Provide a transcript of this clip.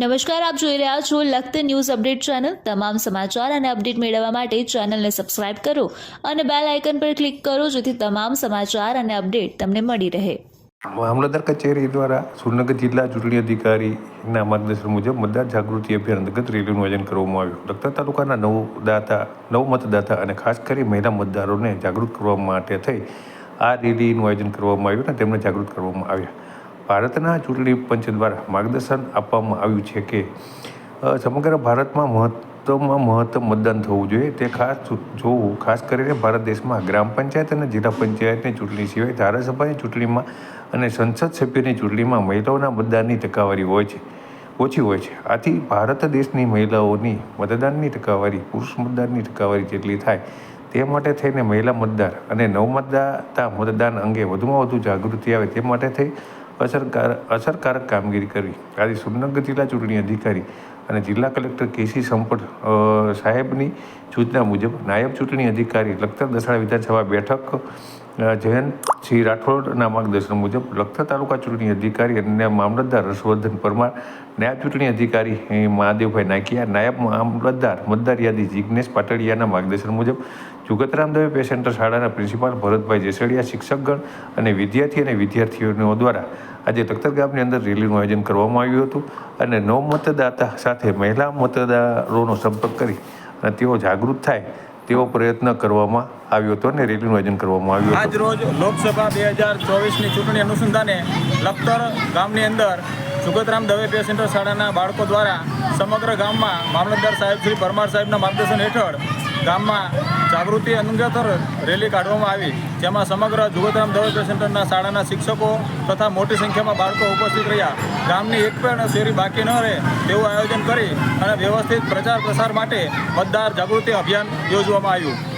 નમસ્કાર, આપ જોઈ રહ્યા છો લખત ન્યૂઝ અપડેટ ચેનલ. તમામ સમાચાર અને અપડેટ મેળવવા માટે ચેનલને સબસ્ક્રાઇબ કરો અને બેલ આઇકન પર ક્લિક કરો જેથી તમામ સમાચાર અને અપડેટ તમને મળી રહે. મામલતદાર કચેરી દ્વારા સુરનગર જિલ્લા ચૂંટણી અધિકારીના માર્ગદર્શન મુજબ મતદાર જાગૃતિ અભિયાન અંતર્ગત રેલીનું આયોજન કરવામાં આવ્યું. લખતર તાલુકાના નવ દાતા, નવ મતદાતા અને ખાસ કરી મહિલા મતદારોને જાગૃત કરવા માટે થઈ આ રેલીનું આયોજન કરવામાં આવ્યું અને તેમને જાગૃત કરવામાં આવ્યા. ભારતના ચૂંટણી પંચ દ્વારા માર્ગદર્શન આપવામાં આવ્યું છે કે સમગ્ર ભારતમાં મહત્તમમાં મહત્તમ મતદાન થવું જોઈએ. તે ખાસ જોવું, ખાસ કરીને ભારત દેશમાં ગ્રામ પંચાયત અને જિલ્લા પંચાયતની ચૂંટણી સિવાય ધારાસભાની ચૂંટણીમાં અને સંસદ સભ્યની ચૂંટણીમાં મહિલાઓના મતદાનની ટકાવારી હોય છે, ઓછી હોય છે. આથી ભારત દેશની મહિલાઓની મતદાનની ટકાવારી, પુરુષ મતદાનની ટકાવારી જેટલી થાય તે માટે થઈને મહિલા મતદાર અને નવમતદાતા મતદાન અંગે વધુમાં વધુ જાગૃતિ આવે તે માટે થઈ અસરકાર, અસરકારક કામગીરી કરવી. આજે સુરનગર જિલ્લા ચૂંટણી અધિકારી અને જિલ્લા કલેક્ટર કેસી સંપટ સાહેબની સૂચના મુજબ નાયબ ચૂંટણી અધિકારી લખતર દસાડા વિધાનસભા બેઠક અ, જયંતસિંહ રાઠોડના માર્ગદર્શન મુજબ લખતર તાલુકા ચૂંટણી અધિકારી અને મામલતદાર હર્ષવર્ધન પરમાર નાયબ ચૂંટણી અધિકારી મહાદેવભાઈ નાકિયા નાયબ મામલતદાર મતદાર યાદી જિજ્ઞેશ પાટડિયાના માર્ગદર્શન મુજબ જુગતરામ દવે પે શાળાના પ્રિન્સિપાલ ભરતભાઈ જેસડિયા શિક્ષકગણ અને વિદ્યાર્થી અને વિદ્યાર્થીઓ દ્વારા આજે લખતર ગામની અંદર રેલીનું આયોજન કરવામાં આવ્યું હતું અને નવ મતદાતા સાથે મહિલા મતદારોનો સંપર્ક કરી અને તેઓ જાગૃત થાય તેવો પ્રયત્ન કરવામાં આવ્યો હતો અને રેલીનું આયોજન કરવામાં આવ્યું આજ રોજ લોકસભા બે હજાર ચોવીસની ચૂંટણી અનુસંધાને લખતર ગામની અંદર સુગતરામ દવે પેસેન્ટર શાળાના બાળકો દ્વારા સમગ્ર ગામમાં મામલતદાર સાહેબ શ્રી પરમાર સાહેબના માર્ગદર્શન હેઠળ ગામમાં જાગૃતિ અંગેતર રેલી કાઢવામાં આવી, જેમાં સમગ્ર જુગતરામ દવે સેન્ટરના શાળાના શિક્ષકો તથા મોટી સંખ્યામાં બાળકો ઉપસ્થિત રહ્યા. ગામની એક પણ શેરી બાકી ન રહે તેવું આયોજન કરી અને વ્યવસ્થિત પ્રચાર પ્રસાર માટે મતદાર જાગૃતિ અભિયાન યોજવામાં આવ્યું.